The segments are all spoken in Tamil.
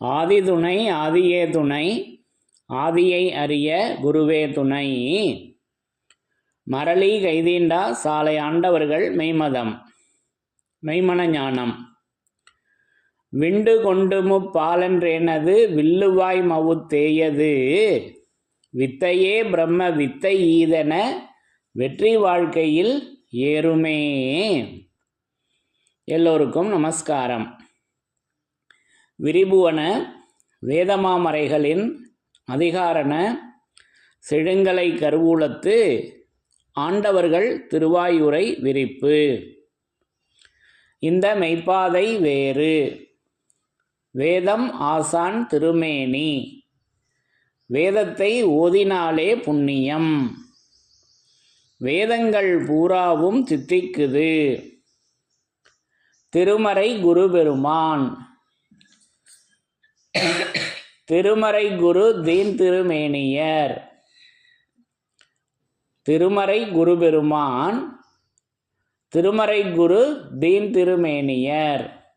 ஆதி துணை ஆதியே துணை ஆதியை அறிய குருவே துணை. மரளி கைதீண்டா சாலை ஆண்டவர்கள் மெய்மதம் மெய்மன ஞானம். விண்டு கொண்டு பாலென்றேனது வில்லுவாய் மவு தேயது வித்தையே பிரம்ம வித்தை ஈதன வெற்றி வாழ்க்கையில் ஏறுமே. எல்லோருக்கும் நமஸ்காரம். விரிபுவன வேதமாமறைகளின் அதிகாரண செழுங்கலை கருவூலத்து ஆண்டவர்கள் திருவாயூரை விரிப்பு. இந்த மெய்ப்பாதை வேறு. வேதம் ஆசான் திருமேனி. வேதத்தை ஓதினாலே புண்ணியம். வேதங்கள் பூராவும் சித்திக்குது. திருமறை குரு பெருமான் திருமறை குரு தீன் திருமேனியர். திருமறை குரு பெருமான் திருமறை குரு தீன் திருமேனியர்.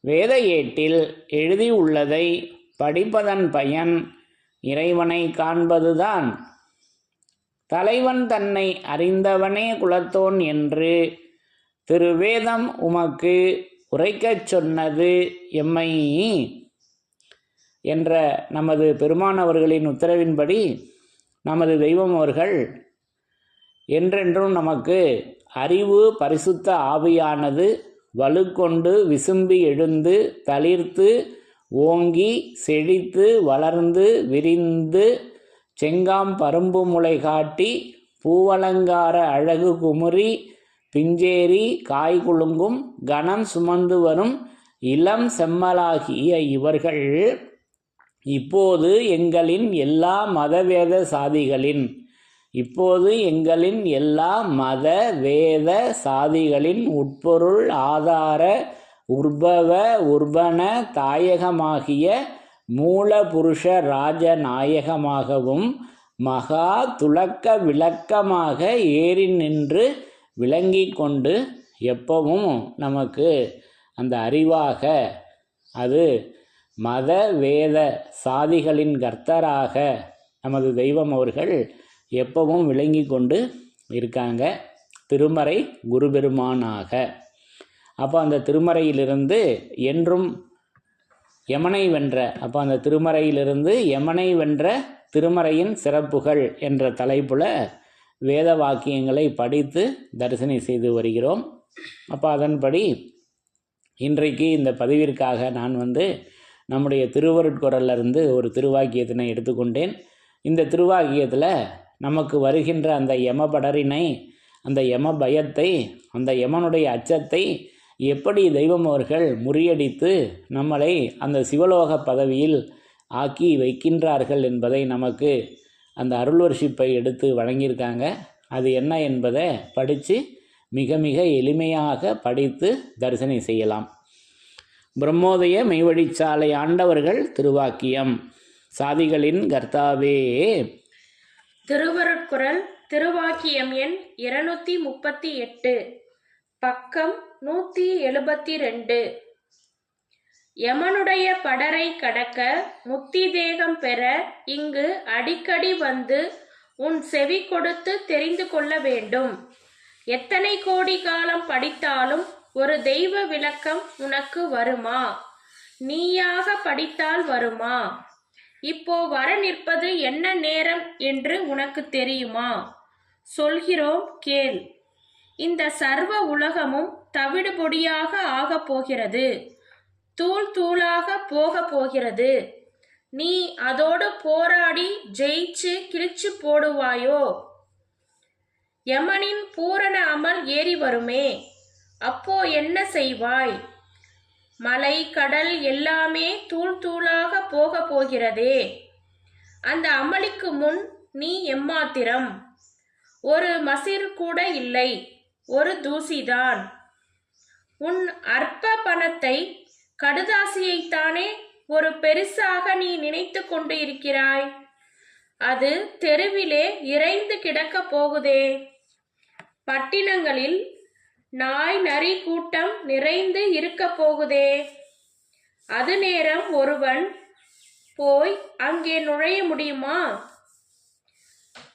வேத ஏட்டில் எழுதியுள்ளதை படிப்பதன் பயன் இறைவனை காண்பதுதான். தலைவன் தன்னை அறிந்தவனே குலத்தோன் என்று திருவேதம் உமக்கு உரைக்கச் சொன்னது எம்மை? என்ற நமது பெருமானவர்களின் உத்தரவின்படி நமது தெய்வம் அவர்கள் என்றென்றும் நமக்கு அறிவு பரிசுத்த ஆவியானது வலுக்கொண்டு விசும்பி எழுந்து தளிர்த்து ஓங்கி செழித்து வளர்ந்து விரிந்து செங்காம் பரும்பு முளை காட்டி பூவலங்கார அழகு குமுறி பிஞ்சேரி காய் குலுங்கும் கணம் சுமந்து வரும் இளம் செம்மலாகிய இவர்கள் இப்போது எங்களின் எல்லா மதவேத சாதிகளின் இப்போது எங்களின் எல்லா மத வேத சாதிகளின் உட்பொருள் ஆதார உற்பவ உர்பன தாயகமாகிய மூலபுருஷ ராஜநாயகமாகவும் மகா துலக்க விளக்கமாக ஏறி நின்று விளங்கி கொண்டு எப்பவும் நமக்கு அந்த அறிவாக அது மத வேத சாதிகளின் கர்த்தராக நமது தெய்வம் அவர்கள் எப்பவும் விளங்கி கொண்டு இருக்காங்க. திருமறை குருபெருமானாக. அப்போ அந்த திருமறையிலிருந்து என்றும் யமனை வென்ற அப்போ அந்த திருமறையிலிருந்து யமனை வென்ற திருமறையின் சிறப்புகள் என்ற தலைப்புல வேத வாக்கியங்களை படித்து தரிசனை செய்து வருகிறோம். அப்போ அதன்படி இன்றைக்கு இந்த பதிவிற்காக நான் வந்து நம்முடைய திருவருட்குரல்ல இருந்து ஒரு திருவாக்கியத்தினை எடுத்துக்கொண்டேன். இந்த திருவாக்கியத்தில் நமக்கு வருகின்ற அந்த யமபடரினை அந்த யம பயத்தை அந்த யமனுடைய அச்சத்தை எப்படி தெய்வம் அவர்கள் முறியடித்து நம்மளை அந்த சிவலோக பதவியில் ஆக்கி வைக்கின்றார்கள் என்பதை நமக்கு அந்த அருள்வர்ஷிப்பை எடுத்து வழங்கியிருக்காங்க. அது என்ன என்பதை படித்து மிக மிக எளிமையாக படித்து தரிசனை செய்யலாம். பிரம்மோதய மெய்வழிச்சாலை ஆண்டவர்கள் திருவாக்கியம். சாதிகளின் கர்த்தாவே. திருவருட்குரல் திருவாக்கியம் எண் இருநூத்தி முப்பத்தி எட்டு பக்கம் நூத்தி எழுபத்தி ரெண்டு யமனுடைய படரை கடக்க முத்தி தேகம் பெற இங்கு அடிக்கடி வந்து உன் செவி கொடுத்து தெரிந்து கொள்ள வேண்டும். எத்தனை கோடி காலம் படித்தாலும் ஒரு தெய்வ விளக்கம் உனக்கு வருமா? நீயாக படித்தால் வருமா? இப்போ வர நிற்பது என்ன நேரம் என்று உனக்கு தெரியுமா? சொல்கிறோம் கேள். இந்த சர்வ உலகமும் தவிடு பொடியாக ஆகப் போகிறது. தூள் தூளாக போக போகிறது. நீ அதோடு போராடி ஜெயிச்சு கிழிச்சு போடுவாயோ? யமனின் பூரண அமல் ஏறி வருமே. அப்போ என்ன செய்வாய்? மலை கடல் எல்லாமே தூள் தூளாக போக போகிறதே. அந்த அமளிக்கு முன் நீ எம்மாத்திரம். ஒரு மசிர் கூட இல்லை ஒரு தூசிதான். உன் அற்ப பணத்தை கடுதாசியைத்தானே ஒரு பெருசாக நீ நினைத்து கொண்டு இருக்கிறாய்? அது தெருவிலே இறைந்து கிடக்கப் போகுதே. பட்டினங்களில் நாய் நரி கூட்டம் நிறைந்து இருக்க போகுதே. அது நேரம் ஒருவன் போய் அங்கே நுழைய முடியுமா?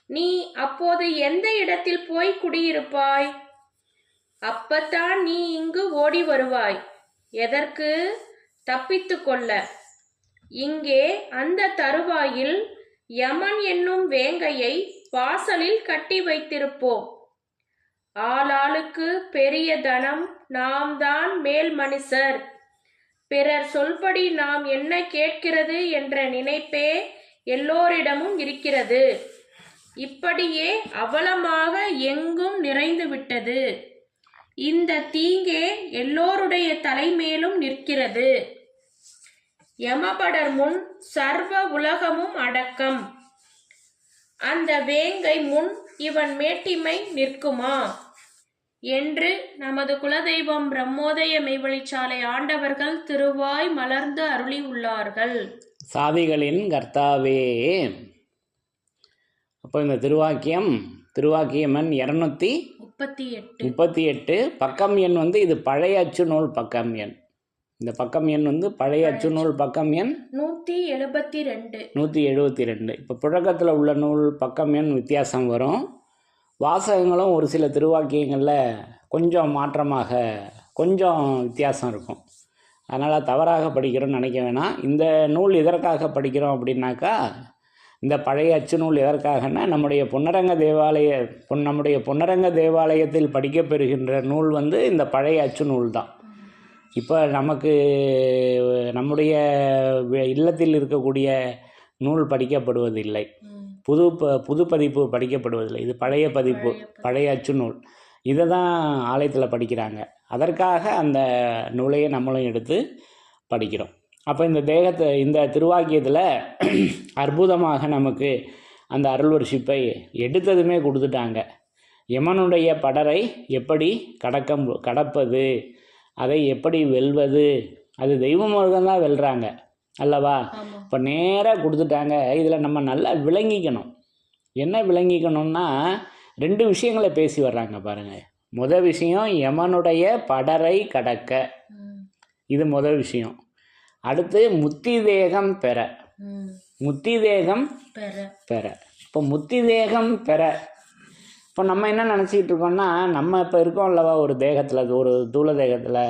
நீ அப்போது எந்த இடத்தில் போய் குடியிருப்பாய்? அப்பத்தான் நீ இங்கு ஓடி வருவாய். எதற்கு? தப்பித்து கொள்ள. இங்கே அந்த தருவாயில் யமன் என்னும் வேங்கையை வாசலில் கட்டி வைத்திருப்போம். ஆளாளுக்கு பெரிய தனம் நாம் தான் மேல் மனுஷர். பிறர் சொல்படி நாம் என்ன கேட்கிறது என்ற நினைப்பே எல்லோரிடமும் இருக்கிறது. இப்படியே அவலமாக எங்கும் நிறைந்து விட்டது. இந்த தீங்கே எல்லோருடைய தலைமேலும் நிற்கிறது. யமபடர் முன் சர்வ உலகமும் அடக்கம். அந்த வேங்கை முன் இவன் மேட்டிமை நிற்குமா? என்று நமது குலதெய்வம் பிரம்மோதய மெய்வழிச்சாலை ஆண்டவர்கள் திருவாய் மலர்ந்து அருளி உள்ளார்கள். சாதிகளின் கர்த்தாவே. அப்போ இந்த திருவாக்கியம் திருவாக்கியம் எண் இரநூத்தி முப்பத்தி எட்டு முப்பத்தி எட்டு பக்கம் எண் வந்து இது பழைய அச்சு நூல் பக்கம் எண். இந்த பக்கம் எண் வந்து பழைய அச்சு நூல் பக்கம் எண் நூத்தி எழுபத்தி ரெண்டு. நூற்றி எழுபத்தி ரெண்டு. இப்போ புழக்கத்தில் உள்ள நூல் பக்கம் எண் வித்தியாசம் வரும். வாசகங்களும் ஒரு சில திருவாக்கியங்களில் கொஞ்சம் மாற்றமாக கொஞ்சம் வித்தியாசம் இருக்கும். அதனால் தவறாக படிக்கிறோம்னு நினைக்க வேணாம். இந்த நூல் எதற்காக படிக்கிறோம் அப்படின்னாக்கா இந்த பழைய அச்சு நூல் எதற்காகனா நம்முடைய பொன்னரங்க தேவாலய பொன் நம்முடைய பொன்னரங்க தேவாலயத்தில் படிக்கப்பெறுகின்ற நூல் வந்து இந்த பழைய அச்சு நூல் தான். இப்போ நமக்கு நம்முடைய இல்லத்தில் இருக்கக்கூடிய நூல் படிக்கப்படுவதில்லை. புது ப புது பதிப்பு படிக்கப்படுவதில்லை. இது பழைய பதிப்பு பழைய அச்சு நூல் இதை தான் ஆலயத்தில் படிக்கிறாங்க. அதற்காக அந்த நூலையை நம்மளும் எடுத்து படிக்கிறோம். அப்போ இந்த தேகத்தை இந்த திருவாக்கியத்தில் அற்புதமாக நமக்கு அந்த அருள் வர்ஷிப்பை எடுத்ததுமே கொடுத்துட்டாங்க. யமனுடைய படரை எப்படி கடக்க கடப்பது அதை எப்படி வெல்வது அது தெய்வ முருகன் தான் வெல்றாங்க. அல்லவா? இப்போ நேராக கொடுத்துட்டாங்க. இதில் நம்ம நல்லா விளங்கிக்கணும். என்ன விளங்கிக்கணும்னா ரெண்டு விஷயங்களை பேசி வர்றாங்க பாருங்கள் முத விஷயம் யமனுடைய படரை கடக்க. இது முதல் விஷயம். அடுத்து முத்தி தேகம் பெற. முத்தி தேகம் பெற. பெற. இப்போ முத்தி தேகம் பெற. இப்போ நம்ம என்ன நினச்சிக்கிட்டு இருக்கோம்னா நம்ம இப்போ இருக்கோம் அல்லவா ஒரு தேகத்தில் ஒரு தூள தேகத்தில்.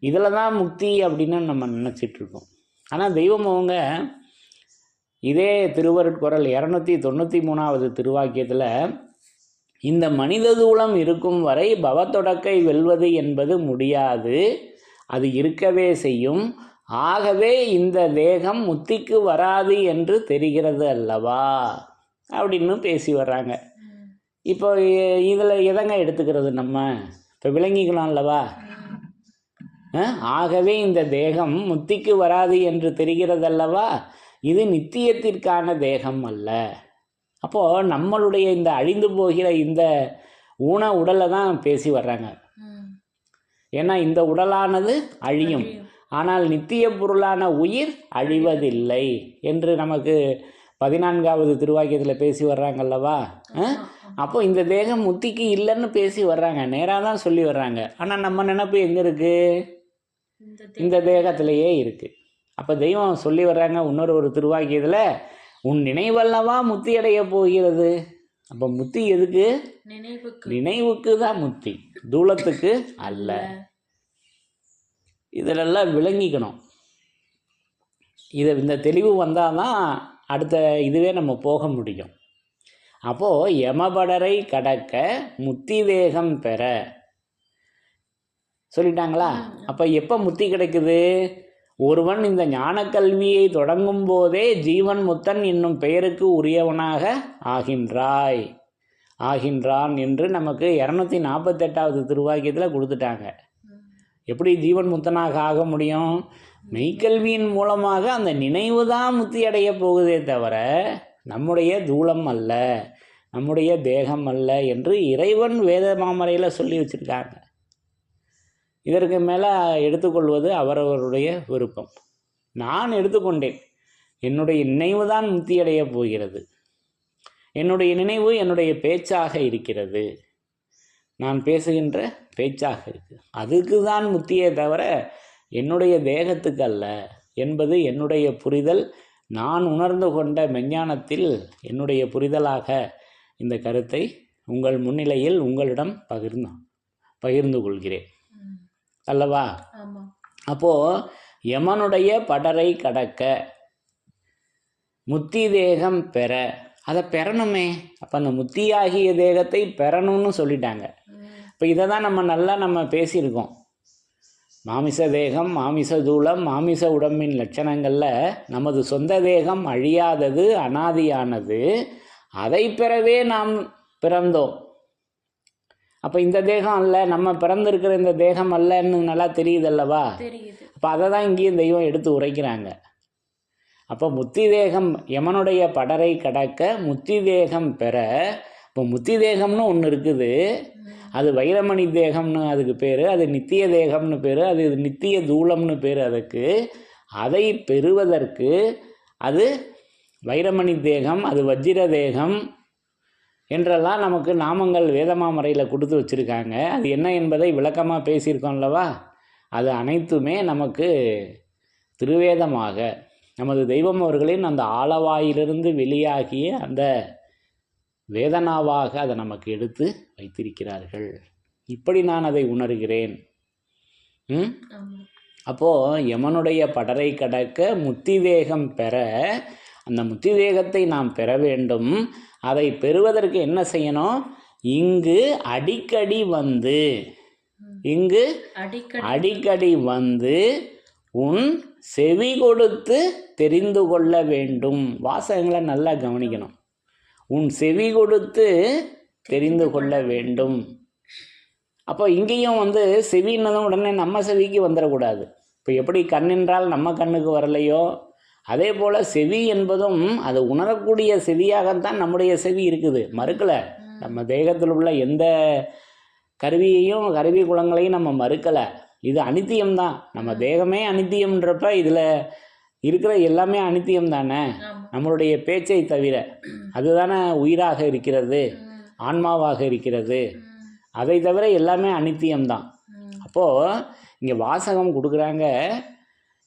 இதில் தான் முக்தி அப்படின்னு நம்ம நினச்சிட்டு இருக்கோம். ஆனால் தெய்வம் அவங்க இதே திருவருட்குரல் இரநூத்தி தொண்ணூற்றி மூணாவது திருவாக்கியத்தில் இந்த மனித தூளம் இருக்கும் வரை பவத்தொடக்கை வெல்வது என்பது முடியாது. அது இருக்கவே செய்யும். ஆகவே இந்த தேகம் முத்திக்கு வராது என்று தெரிகிறது அல்லவா? அப்படின்னு பேசி வர்றாங்க. இப்போ இதில் எதங்க எடுத்துக்கிறது நம்ம? இப்போ விளங்கிக்கலாம் அல்லவா? ஆகவே இந்த தேகம் முத்திக்கு வராது என்று தெரிகிறதல்லவா? இது நித்தியத்திற்கான தேகம் அல்ல. அப்போது நம்மளுடைய இந்த அழிந்து போகிற இந்த ஊன உடலை தான் பேசி வர்றாங்க. ஏன்னா இந்த உடலானது அழியும். ஆனால் நித்திய பொருளான உயிர் அழிவதில்லை என்று நமக்கு பதினான்காவது திருவாக்கியத்தில் பேசி வர்றாங்கல்லவா? அஹ்? அப்போ இந்த தேகம் முத்திக்கு இல்லைன்னு பேசி வர்றாங்க. நேராக தான் சொல்லி வர்றாங்க. ஆனால் நம்ம நினப்பு எங்கே இருக்குது இந்த தேகத்திலேயே இருக்குது அப்போ தெய்வம் சொல்லி வர்றாங்க இன்னொரு ஒரு திருவாக்கியத்தில் உன் நினைவல்லவா முத்தி அடைய போகிறது? அப்போ முத்தி எதுக்கு? நினைவுக்கு. நினைவுக்கு தான் முத்தி. தூளத்துக்கு அல்ல. இதிலெல்லாம் விளங்கிக்கணும். இதை இந்த தெளிவு வந்தால் தான் அடுத்த இதுவே நம்ம போக முடியும். அப்போது யமபடரை கடக்க முத்தி வேகம் பெற. சொல்லிட்டாங்களா? அப்போ எப்போ முத்தி கிடைக்குது? ஒருவன் இந்த ஞானக்கல்வியை தொடங்கும் போதே ஜீவன் முத்தன் என்னும் பெயருக்கு உரியவனாக ஆகின்றாய். ஆகின்றான் என்று நமக்கு இரநூத்தி நாற்பத்தெட்டாவது திருவாக்கியத்தில் கொடுத்துட்டாங்க. எப்படி ஜீவன் முத்தனாக ஆக முடியும்? மெய்க்கல்வியின் மூலமாக அந்த நினைவு தான் முத்தி அடைய போகுதே தவிர நம்முடைய தூளம் அல்ல நம்முடைய தேகம் அல்ல என்று இறைவன் வேத மாமரையில் சொல்லி வச்சுருக்காங்க. இதற்கு மேலே எடுத்துக்கொள்வது அவரவருடைய விருப்பம். நான் எடுத்துக்கொண்டேன். என்னுடைய நினைவு தான் முத்தியடைய போகிறது. என்னுடைய நினைவு என்னுடைய பேச்சாக இருக்கிறது. நான் பேசுகின்ற பேச்சாக இருக்கு. அதுக்கு தான் முத்தியே தவிர என்னுடைய தேகத்துக்கு அல்ல. என்பது என்னுடைய புரிதல். நான் உணர்ந்து கொண்ட மெஞ்ஞானத்தில் என்னுடைய புரிதலாக இந்த கருத்தை உங்கள் முன்னிலையில் உங்களிடம் பகிர்ந்து பகிர்ந்து கொள்கிறேன். அல்லவா? அப்போது யமனுடைய படரை கடக்க முத்தி தேகம் பெற அதை பெறணுமே. அப்போ அந்த முத்தியாகிய தேகத்தை பெறணும்னு சொல்லிட்டாங்க. இப்போ இதை தான் நம்ம நல்லா நம்ம பேசியிருக்கோம். மாமிச தேகம் மாமிச தூளம் மாமிச உடம்பின் லட்சணங்களில் நமது சொந்த தேகம் அழியாதது அனாதியானது. அதை பெறவே நாம் பிறந்தோம். அப்போ இந்த தேகம் அல்ல நம்ம பிறந்திருக்கிற இந்த தேகம் அல்லன்னு நல்லா தெரியுதல்லவா? தெரியுது. அப்போ அதை தான் இங்கேயும் தெய்வம் எடுத்து உரைக்கிறாங்க. அப்போ முத்தி தேகம் யமனுடைய படரை கடக்க முத்தி தேகம் பெற இப்போ முத்தி தேகம்னு ஒன்று இருக்குது. அது வைரமணி தேகம்னு அதுக்கு பேர் அது நித்திய தேகம்னு பேர் அது நித்திய தூளம்னு பேர் அதுக்கு. அதை பெறுவதற்கு அது வைரமணி தேகம் அது வஜ்ர தேகம் என்றெல்லாம் நமக்கு நாமங்கள் வேதமாமறையில் கொடுத்து வச்சுருக்காங்க. அது என்ன என்பதை விளக்கமாக பேசியிருக்கோம் அல்லவா? அது அனைத்துமே நமக்கு திருவேதமாக நமது தெய்வம் அவர்களின் அந்த ஆளவாயிலிருந்து வெளியாகிய அந்த வேதனாவாக அதை நமக்கு எடுத்து வைத்திருக்கிறார்கள். இப்படி நான் அதை உணர்கிறேன். அப்போது யமனுடைய படரை கடக்க முத்தி வேகம் பெற அந்த முத்தி வேகத்தை நாம் பெற வேண்டும். அதை பெறுவதற்கு என்ன செய்யணும்? இங்கு அடிக்கடி வந்து இங்கு அடிக்கடி. வந்து உன் செவி கொடுத்து தெரிந்து கொள்ள வேண்டும். வாசகங்களை நல்லா கவனிக்கணும். உன் செவி கொடுத்து தெரிந்து கொள்ள வேண்டும். அப்போ இங்கேயும் வந்து செவின்னதும் உடனே நம்ம செவிக்கு வந்துடக்கூடாது. இப்போ எப்படி கண்ணென்றால் நம்ம கண்ணுக்கு வரலையோ? அதே போல் செவி என்பதும் அது உணரக்கூடிய செவியாகத்தான் நம்முடைய செவி இருக்குது. மறுக்கலை. நம்ம தேகத்தில் உள்ள எந்த கருவியையும் கருவி குலங்களையும் நம்ம மறுக்கலை. இது அனித்தியம்தான். நம்ம தேகமே அனித்தியம்ன்றப்ப இதில் இருக்கிற எல்லாமே அனித்தியம் தானே நம்மளுடைய பேச்சை தவிர. அதுதானே உயிராக இருக்கிறது. ஆன்மாவாக இருக்கிறது. அதை தவிர எல்லாமே அனித்தியம்தான். அப்போது இங்கே வாசகம் கொடுக்குறாங்க.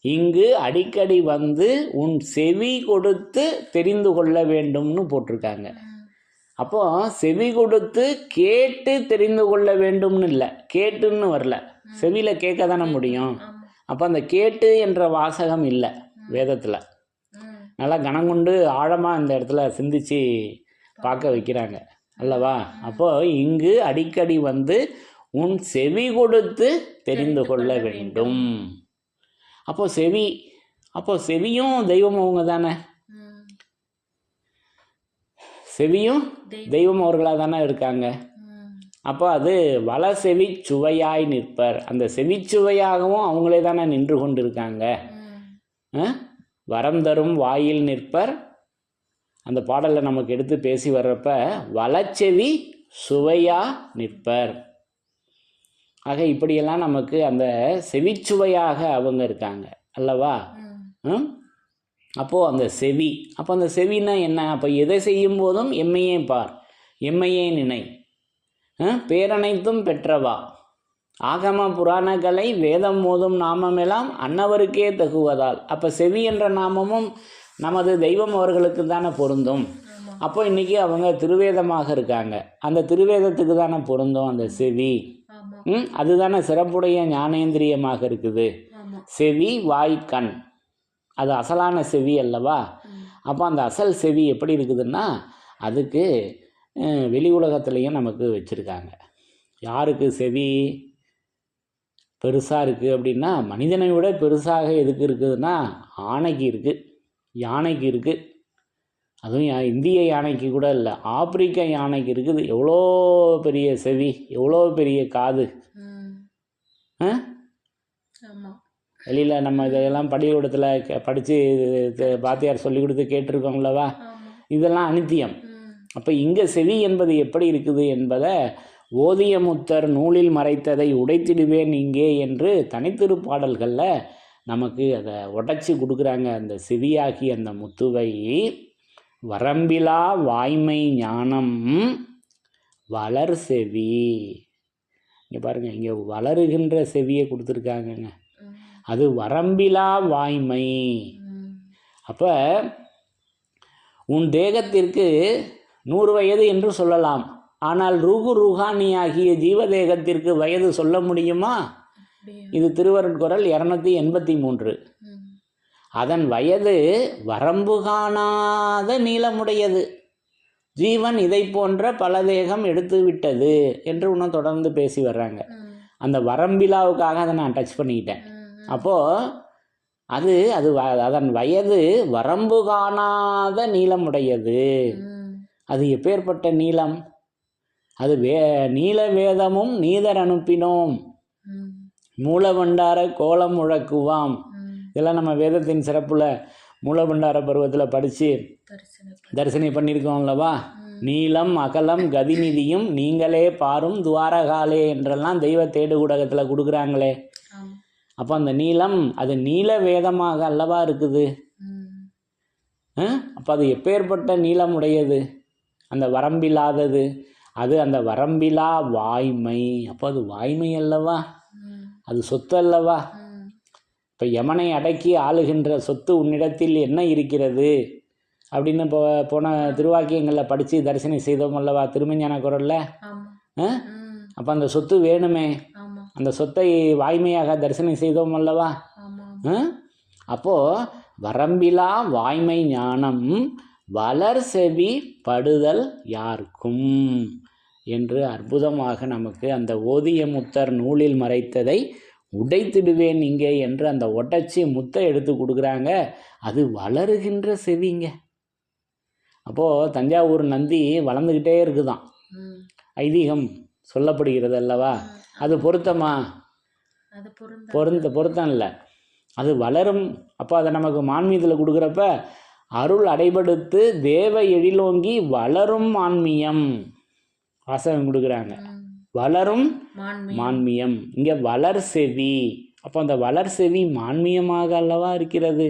இங்கு அடிக்கடி வந்து உன் செவி கொடுத்து தெரிந்து கொள்ள வேண்டும்னு போட்டிருக்காங்க. அப்போ செவி கொடுத்து கேட்டு தெரிந்து கொள்ள வேண்டும்னு இல்லை. கேட்டுன்னு வரல. செவியில் கேட்க தானே முடியும். அப்போ அந்த கேட்டு என்ற வாசகம் இல்லை வேதத்தில். நல்லா கனம் கொண்டு ஆழமாக அந்த இடத்துல சிந்திச்சு பார்க்க வைக்கிறாங்க. அல்லவா? அப்போ இங்கு அடிக்கடி வந்து உன் செவி கொடுத்து தெரிந்து கொள்ள வேண்டும். அப்போ செவி அப்போ செவியும் தெய்வம் அவங்க தானே. செவியும் தெய்வம். அவர்களாக தானே இருக்காங்க அப்போ அது வள செவி சுவையாய் நிற்பர் அந்த செவிச்சுவையாகவும் அவங்களே தானே நின்று கொண்டு. ஆ? வரம் தரும் வாயில் நிற்பர் அந்த பாடலை நமக்கு எடுத்து பேசி வர்றப்ப வளச்செவி சுவையா நிற்பர் ஆக இப்படியெல்லாம் நமக்கு அந்த செவிச்சுவையாக அவங்க இருக்காங்க. அல்லவா? ம். அப்போது அந்த செவி அப்போ அந்த செவின்னா என்ன? அப்போ எதை செய்யும் போதும் எம்மையே பார் எம்மையே நினை? பேரனைத்தும் பெற்றவா? ஆகம புராணங்களை வேதம் மோதும் நாமமெல்லாம் அன்னவருக்கே தகுவதால். அப்போ செவி என்ற நாமமும் நமது தெய்வம் அவர்களுக்கு தானே பொருந்தும். அப்போ இன்றைக்கி அவங்க திருவேதமாக இருக்காங்க. அந்த திருவேதத்துக்கு தானே பொருந்தும் அந்த செவி. ம் அதுதானே சிறப்புடைய ஞானேந்திரியமாக இருக்குது. செவி வாய் கண். அது அசலான செவி அல்லவா. அப்போ அந்த அசல் செவி எப்படி இருக்குதுன்னா அதுக்கு வெளி உலகத்துலேயும் நமக்கு வச்சுருக்காங்க. யாருக்கு செவி பெருசாக இருக்குது அப்படின்னா மனிதனை விட பெருசாக எதுக்கு இருக்குதுன்னா ஆனைக்கு இருக்குது யானைக்கு இருக்குது அதுவும் இந்திய யானைக்கு கூட இல்லை. ஆப்பிரிக்க யானைக்கு இருக்குது. எவ்வளோ பெரிய செவி எவ்வளோ பெரிய காது. வெளியில் நம்ம இதெல்லாம் பள்ளிக்கூடத்தில் படித்து பாத்தியார் சொல்லி கொடுத்து கேட்டிருக்கோங்களவா இதெல்லாம் அனித்தியம். அப்போ இங்கே செவி என்பது எப்படி இருக்குது என்பதை ஓதியமுத்தர் நூலில் மறைத்ததை உடைத்திடுவேன் இங்கே என்று தனித்திருப்பாடல்களில் நமக்கு அதை உடைச்சி கொடுக்குறாங்க அந்த செவியாகி அந்த முத்துவை. வரம்பிலா வாய்மை ஞானம் வளர் செவி இங்கே பாருங்கள் இங்கே வளருகின்ற செவியை கொடுத்துருக்காங்கங்க. அது வரம்பிலா வாய்மை. அப்போ உன் தேகத்திற்கு நூறு வயது என்று சொல்லலாம் ஆனால் ரூகு ருஹானி ஆகிய ஜீவதேகத்திற்கு வயது சொல்ல முடியுமா? இது திருவருட்குரல் இரநூத்தி எண்பத்தி மூன்று. அதன் வயது வரம்பு காணாத நீளமுடையது ஜீவன் இதை போன்ற பல தேகம் எடுத்து விட்டது என்று இன்னும் தொடர்ந்து பேசி வர்றாங்க. அந்த வரம்பிலாவுக்காக அதை நான் டச் பண்ணிக்கிட்டேன். அப்போது அது அது வ- அதன் வயது வரம்பு காணாத நீளமுடையது. அது எப்பேற்பட்ட நீளம் அது வே நீல வேதமும் நீதர் அனுப்பினோம் ம். மூலபண்டார கோலம் முழக்குவாம். இதெல்லாம் நம்ம வேதத்தின் சிறப்புல மூலபண்டார பருவத்தில் படித்து தரிசனம். தரிசனை பண்ணியிருக்கோம் அல்லவா. நீளம் அகலம் கதிநிதியும் நீங்களே பாரும் துவாரகாலே என்றெல்லாம் தெய்வ தேடு ஊடகத்தில் கொடுக்குறாங்களே. அப்போ அந்த நீளம் அது நீல வேதமாக அல்லவா இருக்குது. அப்போ அது எப்பேற்பட்ட நீளம் உடையது அந்த வரம்பில்லாதது அது அந்த வரம்பிலா வாய்மை அப்போ அது வாய்மை அல்லவா. அது சொத்து அல்லவா. இப்போ யமனை அடக்கி ஆளுகின்ற சொத்து உன்னிடத்தில் என்ன இருக்கிறது அப்படின்னு இப்போ போன திருவாக்கியங்களில் படித்து தரிசனை செய்தோம் அல்லவா திருமஞான குரலில். அப்போ அந்த சொத்து வேணுமே. அந்த சொத்தை வாய்மையாக தரிசனை செய்தோம் அல்லவா ஆமா. ஆ? அப்போ வரம்பிலா வாய்மை ஞானம் வளர் செவி படுதல் யாருக்கும் என்று அற்புதமாக நமக்கு அந்த ஓதிய முத்தர் நூலில் மறைத்ததை உடைத்திடுவேன் இங்கே என்று அந்த ஒட்டச்சி முத்தை எடுத்து கொடுக்குறாங்க. அது வளருகின்ற செவிங்க. அப்போது தஞ்சாவூர் நந்தி வளர்ந்துக்கிட்டே இருக்குதாம் ம். ஐதீகம் சொல்லப்படுகிறது அல்லவா. அது பொருத்தமா? அது பொருந்த பொருத்தம் இல்லை அது வளரும். அப்போ அதை நமக்கு மான்மீகத்தில் கொடுக்குறப்ப அருள் அடைபடுத்து தேவ எழிலோங்கி வளரும் ஆன்மீயம் வாசகம் கொடுக்குறாங்க. வளரும் மான்மியம் இங்கே வளர் செவி. அப்போ அந்த வளர் செவி மான்மியமாக அல்லவா இருக்கிறது?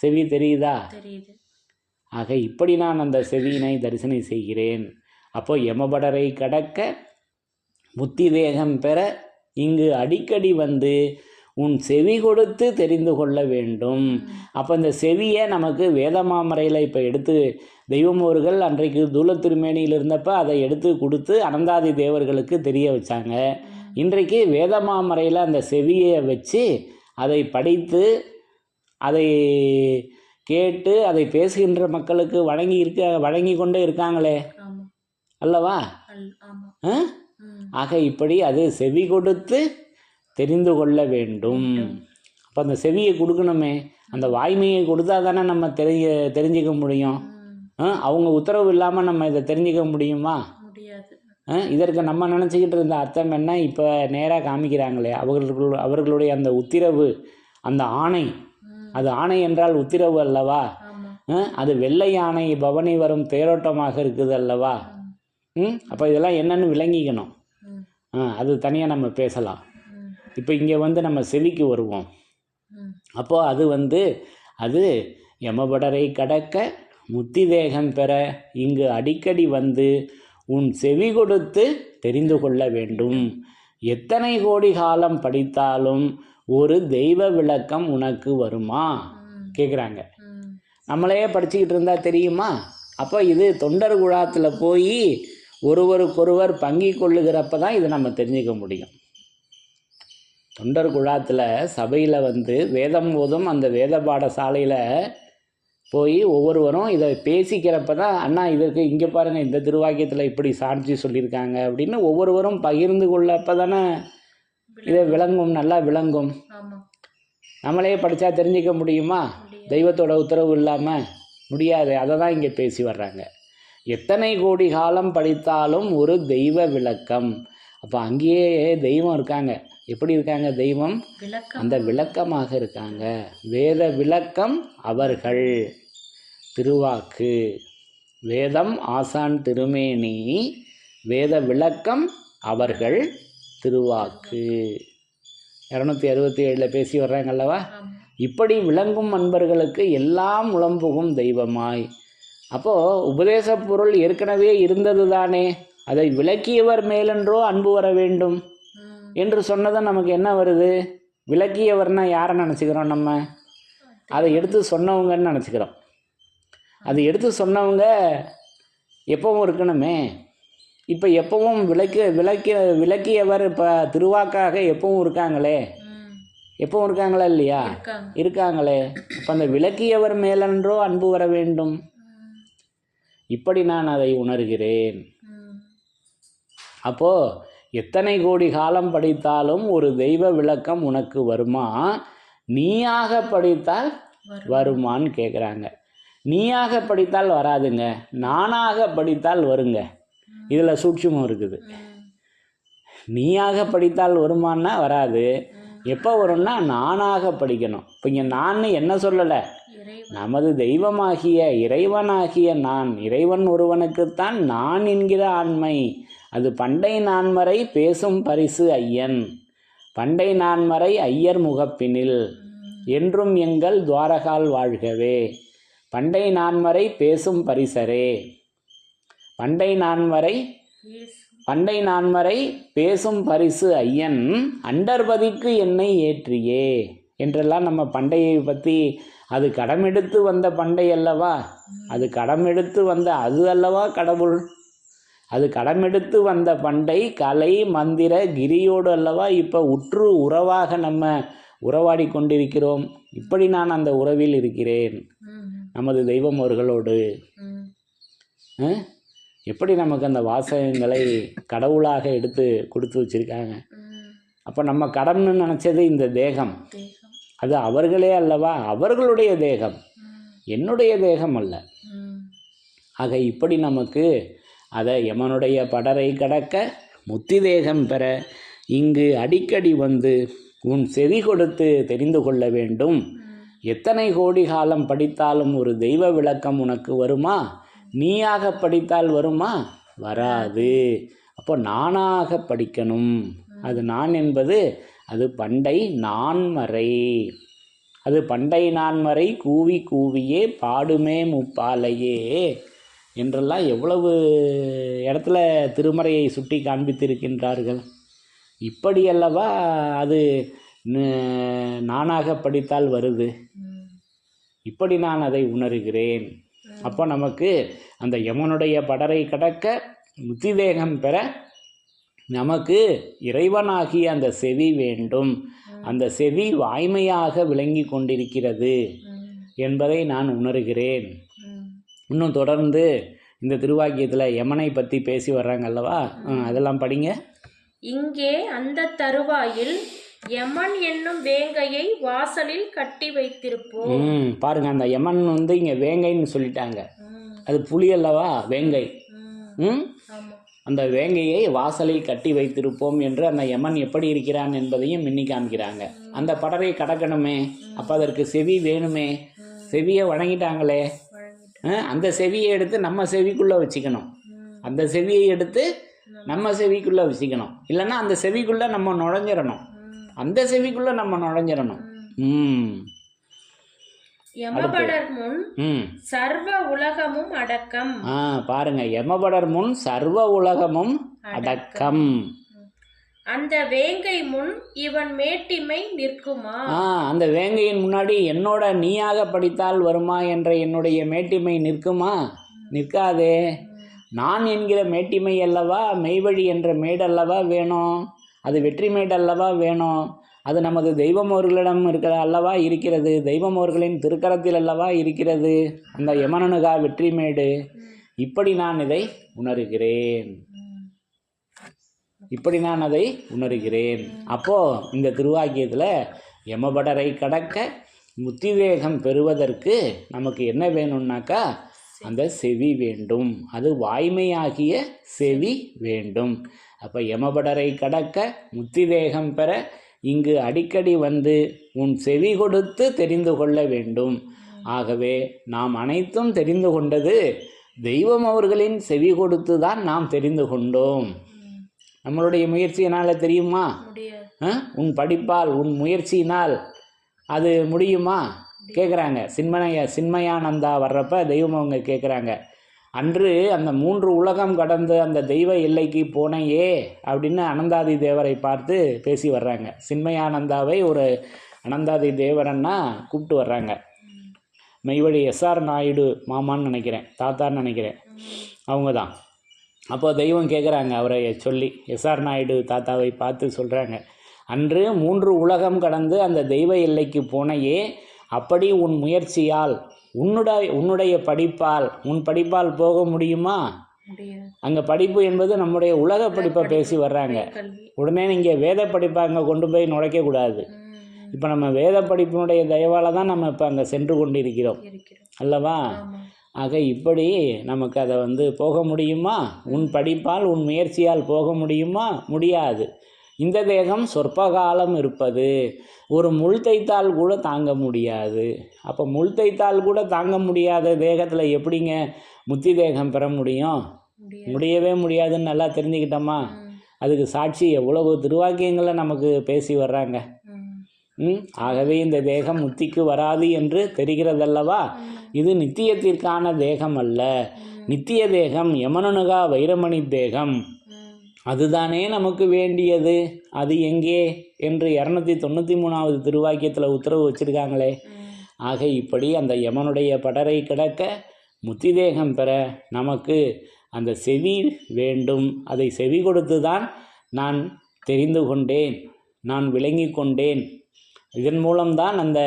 செவி தெரியுதா? ஆக இப்படி நான் அந்த செவியினை தரிசனை செய்கிறேன். அப்போ யமபடரை கடக்க முத்தி தேகம் பெற இங்கு அடிக்கடி வந்து உன் செவி கொடுத்து தெரிந்து கொள்ள வேண்டும். அப்போ இந்த செவியை நமக்கு வேதமாமரையில் இப்போ எடுத்து தெய்வமோர்கள் அன்றைக்கு தூல திருமேனியில் இருந்தப்ப அதை எடுத்து கொடுத்து அனந்தாதி தேவர்களுக்கு தெரிய வச்சாங்க. இன்றைக்கு வேதமாமரையில் அந்த செவியை வச்சு அதை படித்து அதை கேட்டு அதை பேசுகின்ற மக்களுக்கு வழங்கி இருக்க வழங்கி கொண்டே இருக்காங்களே. அல்லவா. ஆக இப்படி அது செவி கொடுத்து தெரிந்து கொள்ள வேண்டும் அப்போ அந்த செவியை கொடுக்கணுமே அந்த வாய்மையை கொடுத்தா தானே நம்ம தெரிய தெரிஞ்சுக்க முடியும்? அவங்க உத்தரவு இல்லாமல் நம்ம இதை தெரிஞ்சுக்க முடியுமா? இதற்கு நம்ம நினச்சிக்கிட்டு இருந்த அர்த்தம் என்ன இப்போ நேராக காமிக்கிறாங்களே அவர்கள் அவர்களுடைய அந்த உத்திரவு அந்த ஆணை. அது ஆணை என்றால் உத்திரவு அல்லவா? அது வெள்ளை யானை பவனி வரும் தேரோட்டமாக இருக்குது அல்லவா ம். அப்போ இதெல்லாம் என்னன்னு விளங்கிக்கணும் அது தனியாக நம்ம பேசலாம். இப்போ இங்கே வந்து நம்ம செவிக்கு வருவோம். அப்போது அது வந்து அது யமபடரை கடக்க முத்தி தேகம் பெற இங்கு அடிக்கடி வந்து உன் செவி கொடுத்து தெரிந்து கொள்ள வேண்டும் எத்தனை கோடி காலம் படித்தாலும் ஒரு தெய்வ விளக்கம் உனக்கு வருமா. கேட்குறாங்க ம். நம்மளே படிச்சுக்கிட்டு இருந்தா தெரியுமா அப்போ இது தொண்டர் குழாத்தில் போய் ஒருவருக்கொருவர் பங்கி கொள்ளுகிறப்ப தான் இதை நம்ம தெரிஞ்சுக்க முடியும் தொண்டர் குழாத்தில் சபையில் வந்து வேதம் போதும் அந்த வேத பாடசாலையில் போய் ஒவ்வொருவரும் இதை பேசிக்கிறப்ப தான் அண்ணா இதற்கு இங்கே பாருங்கள் இந்த திருவாக்கியத்தில் இப்படி சாட்சி சொல்லியிருக்காங்க அப்படின்னு ஒவ்வொருவரும் பகிர்ந்து கொள்ளப்போ தானே இதை விளங்கும் நல்லா விளங்கும். நம்மளே படித்தா தெரிஞ்சுக்க முடியுமா. தெய்வத்தோட உத்தரவு இல்லாமல் முடியாது. அதை தான் இங்கே பேசி வர்றாங்க. எத்தனை கோடி காலம் படித்தாலும் ஒரு தெய்வ விளக்கம். அப்போ அங்கேயே தெய்வம் இருக்காங்க. எப்படி இருக்காங்க தெய்வம்? அந்த விளக்கமாக இருக்காங்க. வேத விளக்கம் அவர்கள். திருவாக்கு. வேதம் ஆசான் திருமேனி. வேத விளக்கம் அவர்கள். திருவாக்கு. இரநூத்தி அறுபத்தி ஏழில் பேசி வர்றாங்க அல்லவா ஆமா. இப்படி விளங்கும் அன்பர்களுக்கு எல்லாம் உளம்புகும் தெய்வமாய். அப்போது உபதேச பொருள் ஏற்கனவே இருந்தது தானே அதை விளக்கியவர் மேலென்றோ அன்பு வர வேண்டும். என்று சொன்னதும் நமக்கு என்ன வருது? விளக்கியவர்னா யாரை நினச்சிக்கிறோம் நம்ம? அதை எடுத்து சொன்னவங்கன்னு நினச்சிக்கிறோம். அது எடுத்து சொன்னவங்க எப்பவும் இருக்கணுமே. இப்போ எப்பவும் விளக்கி விளக்கிய விளக்கியவர் இப்போ திருவாக்காக எப்பவும் இருக்காங்களே. எப்பவும் இருக்காங்களா இல்லையா? இருக்காங்க. இருக்காங்களே. அப்போ அந்த விளக்கியவர் மேலன்றோ அன்பு வர வேண்டும். இப்படி நான் அதை உணர்கிறேன். ம். எத்தனை கோடி காலம் படித்தாலும் ஒரு தெய்வ விளக்கம் உனக்கு வருமா? நீயாக படித்தால் வரும். வருமான்னு கேட்குறாங்க நீயாக படித்தால் வராதுங்க. நானாக படித்தால் வருங்க. இதில் சூட்சுமம் இருக்குது. நீயாக படித்தால் வருமான்னா வராது. எப்போ வரும்னா நானாக படிக்கணும். இப்போ இங்கே நான் என்ன சொல்லலை? நமது தெய்வமாகிய இறைவனாகிய நான் இறைவன் ஒருவனுக்குத்தான் நான் என்கிற ஆண்மை. அது பண்டை நான்மறை பேசும் பரிசு ஐயன். பண்டை நான்மறை ஐயர் முகப்பினில். என்றும் எங்கள் துவாரகால் வாழ்கவே. பண்டை நான்மறை பேசும் பரிசரே. பண்டை நான்மறை பண்டை நான்மறை பேசும் பரிசு ஐயன் அண்டர்பதிக்கு என்னை ஏற்றியே. என்றெல்லாம் நம்ம பண்டையை பற்றி அது கடமெடுத்து வந்த பண்டை அல்லவா? அது கடமெடுத்து வந்த அது அல்லவா கடவுள்? அது கடமெடுத்து வந்த பண்டை கலை மந்திர கிரியோடு அல்லவா இப்போ உற்று உறவாக நம்ம உறவாடி கொண்டிருக்கிறோம் இப்படி நான் அந்த உறவில் இருக்கிறேன். நமது தெய்வம் அவர்களோடு? எப்படி நமக்கு அந்த வாசகங்களை கடவுளாக எடுத்து கொடுத்து வச்சிருக்காங்க. அப்போ நம்ம கடம்னு நினச்சது இந்த தேகம் அது அவர்களே அல்லவா அவர்களுடைய தேகம். என்னுடைய தேகம் அல்ல. ஆக இப்படி நமக்கு அதை யமனுடைய படரை கடக்க முத்தி தேகம் பெற இங்கு அடிக்கடி வந்து உன் செவி கொடுத்து தெரிந்து கொள்ள வேண்டும். எத்தனை கோடி காலம் படித்தாலும் ஒரு தெய்வ விளக்கம் உனக்கு வருமா? நீயாக படித்தால் வருமா? வராது. அப்போ நானாக படிக்கணும். அது நான் என்பது அது பண்டை நான்மறை. அது பண்டை நான்மறை கூவி கூவியே பாடுமே முப்பாலையே. என்றெல்லாம் எவ்வளவு இடத்துல திருமறையை சுட்டி காண்பித்திருக்கின்றார்கள்? இப்படியல்லவா அது நானாக படித்தால் வருது. இப்படி நான் அதை உணர்கிறேன். அப்போ நமக்கு அந்த யமனுடைய படரை கடக்க முத்திவேகம் பெற நமக்கு இறைவனாகிய அந்த செவி வேண்டும். அந்த செவி வாய்மையாக விளங்கி கொண்டிருக்கிறது என்பதை நான் உணர்கிறேன். இன்னும் தொடர்ந்து இந்த திருவாக்கியத்தில் யமனை பற்றி பேசி வர்றாங்க அல்லவா? அதெல்லாம் படிங்க. இங்கே அந்த தருவாயில் யமன் என்னும் வேங்கையை வாசலில் கட்டி வைத்திருப்போம். ம் பாருங்க அந்த யமன் வந்து இங்கே வேங்கைன்னு சொல்லிட்டாங்க. அது புலி அல்லவா? வேங்கை. ம். அந்த வேங்கையை வாசலில் கட்டி வைத்திருப்போம் என்று அந்த யமன் எப்படி இருக்கிறான் என்பதையும் மின்னி காமிக்கிறாங்க அந்த படரை கடக்கணுமே. அப்போ அதற்கு செவி வேணுமே. செவியை வணங்கிட்டாங்களே. அந்த செவியை எடுத்து நம்ம செவிக்குள்ளே வச்சுக்கணும். அந்த செவியை எடுத்து நம்ம செவிக்குள்ளே வச்சுக்கணும். இல்லைன்னா அந்த செவிக்குள்ளே நம்ம நுழைஞ்சிடணும். அந்த செவிக்குள்ளே நம்ம நுழைஞ்சிடணும். ம். யமபடர் முன் ம். சர்வ உலகமும் அடக்கம். ஆ பாருங்க. யமபடர் முன் சர்வ உலகமும் அடக்கம். அந்த வேங்கை முன் இவன் மேட்டிமை நிற்குமா? ஆ அந்த வேங்கையின் முன்னாடி என்னோட நீயாக படித்தால் வருமா என்ற என்னுடைய மேட்டிமை நிற்குமா? நிற்காதே. நான் என்கிற மேட்டிமை அல்லவா? மெய்வழி என்ற மேடல்லவா வேணும் அது வெற்றி மேடல்லவா வேணும் அது நமது தெய்வம் அவர்களிடம் இருக்கிற அல்லவா இருக்கிறது? தெய்வம் அவர்களின் திருக்கரத்தில் அல்லவா இருக்கிறது? அந்த யமனனுகா வெற்றி மேடு. இப்படி நான் இதை உணர்கிறேன். இப்படி நான் அதை உணர்கிறேன். அப்போது இந்த திருவாக்கியத்தில் யமபடரை கடக்க முத்திவேகம் பெறுவதற்கு நமக்கு என்ன வேணும்னாக்கா அந்த செவி வேண்டும். அது வாய்மையாகிய செவி வேண்டும். அப்போ யமபடரை கடக்க முத்திவேகம் பெற இங்கு அடிக்கடி வந்து உன் செவி கொடுத்து தெரிந்து கொள்ள வேண்டும். ஆகவே நாம் அனைத்தும் தெரிந்து கொண்டது தெய்வம் அவர்களின் செவி கொடுத்து தான் நாம் தெரிந்து கொண்டோம். நம்மளுடைய முயற்சியினால் தெரியுமா? முடியாது. ஆ? உன் படிப்பால் உன் முயற்சியினால் அது முடியுமா? கேட்குறாங்க சின்மய சின்மயானந்தா வர்றப்ப தெய்வம் அவங்க கேட்குறாங்க அன்று அந்த மூன்று உலகம் கடந்து அந்த தெய்வ எல்லைக்கு போனையே அப்படின்னு அனந்தாதி தேவரை பார்த்து பேசி வர்றாங்க. சின்மயானந்தாவை ஒரு அனந்தாதி தேவரன்னா கூப்பிட்டு வர்றாங்க. மெய்வழி எஸ்ஆர் நாயுடு மாமான்னு நினைக்கிறேன். தாத்தான்னு நினைக்கிறேன். அவங்க தான் அப்போ தெய்வம் கேட்குறாங்க அவரை சொல்லி. எஸ்ஆர் நாயுடு தாத்தாவை பார்த்து சொல்கிறாங்க அன்று மூன்று உலகம் கடந்து அந்த தெய்வ எல்லைக்கு போனையே அப்படி உன் முயற்சியால் உன்னுடைய உன்னுடைய படிப்பால் உன் படிப்பால் போக முடியுமா? அங்கே படிப்பு என்பது நம்முடைய உலக படிப்பை பேசி வர்றாங்க. உடனே நீங்கள் வேத படிப்பை அங்கே கொண்டு போய் நுழைக்கக்கூடாது இப்போ நம்ம வேத படிப்பினுடைய தயவால் தான் நம்ம இப்போ அங்கே சென்று கொண்டிருக்கிறோம். இருக்கிறோம். அல்லவா? ஆக இப்படி நமக்கு அதை வந்து போக முடியுமா? உன் படிப்பால் உன் முயற்சியால் போக முடியுமா? முடியாது. இந்த தேகம் சொற்ப காலம் இருப்பது. ஒரு முள் தைத்தால் கூட தாங்க முடியாது. அப்போ முள் தைத்தால் கூட தாங்க முடியாத தேகத்தில் எப்படிங்க முத்தி தேகம் பெற முடியும்? முடியவே முடியாதுன்னு நல்லா தெரிஞ்சுக்கிட்டோமா? அதுக்கு சாட்சி எவ்வளவு திருவாக்கியங்களை நமக்கு பேசி வர்றாங்க. ஆகவே இந்த தேகம் முத்திக்கு வராது என்று தெரிகிறதல்லவா? இது நித்தியத்திற்கான தேகம் அல்ல நித்திய தேகம் யமனனுகா வைரமணி தேகம். அதுதானே நமக்கு வேண்டியது. அது எங்கே என்று இரநூத்தி தொண்ணூற்றி மூணாவது திருவாக்கியத்தில் உத்தரவு வச்சிருக்காங்களே. ஆக இப்படி அந்த யமனுடைய படரை கிடக்க முத்தி தேகம் பெற நமக்கு அந்த செவி வேண்டும். அதை செவி கொடுத்து தான் நான் தெரிந்து கொண்டேன். நான் விளங்கி கொண்டேன். இதன் மூலம்தான் அந்த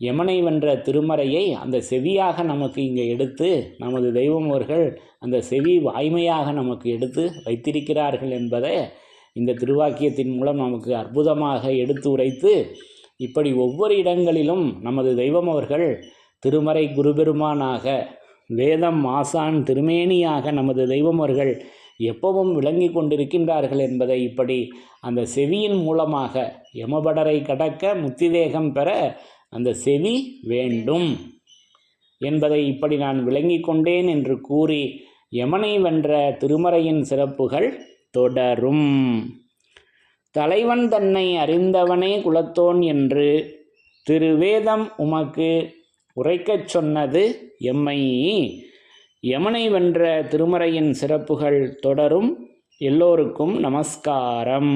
யமனை வென்ற திருமறையை அந்த செவியாக நமக்கு இங்கே எடுத்து நமது தெய்வம் அவர்கள் அந்த செவி வாய்மையாக நமக்கு எடுத்து வைத்திருக்கிறார்கள் என்பதை இந்த திருவாக்கியத்தின் மூலம் நமக்கு அற்புதமாக எடுத்து உரைத்து இப்படி ஒவ்வொரு இடங்களிலும் நமது தெய்வம் அவர்கள் திருமறை குருபெருமானாக வேதம் ஆசான் திருமேனியாக நமது தெய்வம் அவர்கள் எப்பவும் விளங்கி கொண்டிருக்கின்றார்கள் என்பதை இப்படி அந்த செவியின் மூலமாக யமபடரை கடக்க முத்திதேகம் பெற அந்த செவி வேண்டும் என்பதை இப்படி நான் விளங்கி கொண்டேன் என்று கூறி யமனை வென்ற திருமறையின் சிறப்புகள் தொடரும். தலைவன் தன்னை அறிந்தவனே குலத்தோன் என்று திருவேதம் உமக்கு உரைக்கச் சொன்னது எம்மை. யமனை வென்ற திருமறையின் சிறப்புகள் தொடரும். எல்லோருக்கும் நமஸ்காரம்.